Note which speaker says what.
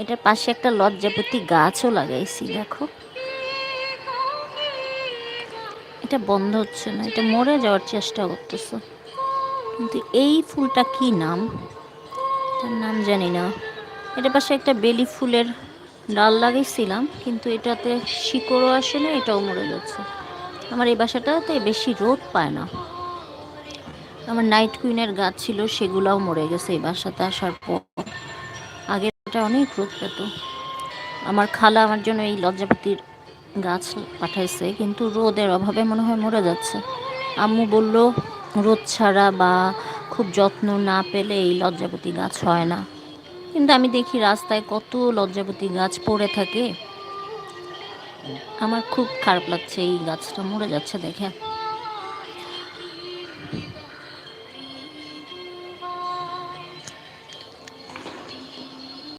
Speaker 1: এটার পাশে একটা লজ্জাপতি গাছও লাগাইছি, দেখো। এটা বন্ধ হচ্ছে না, এটা মরে যাওয়ার চেষ্টা করতেছে। কিন্তু এই ফুলটা কি নাম? তার নাম জানি না। এটার পাশে একটা বেলি ফুলের ডাল লাগাইছিলাম, কিন্তু এটাতে শিকড়ও আসে না, এটাও মরে যাচ্ছে। আমার এই বাসাটাতে বেশি রোদ পায় না। আমার নাইট কুইনের গাছ ছিল, সেগুলাও মরে গেছে এই বাসাতে আসার পর। এটা অনেক রোদ পেত আমার খালা আমার জন্য এই লজ্জাপতির গাছ পাঠাইছে, কিন্তু রোদের অভাবে মনে হয় মরে যাচ্ছে। আম্মু বলল, রোদ ছাড়া বা খুব যত্ন না পেলে এই লজ্জাপতি গাছ হয় না। কিন্তু আমি দেখি রাস্তায় কত লজ্জাপতি গাছ পড়ে থাকে। আমার খুব খারাপ লাগছে এই গাছটা মরে যাচ্ছে দেখে।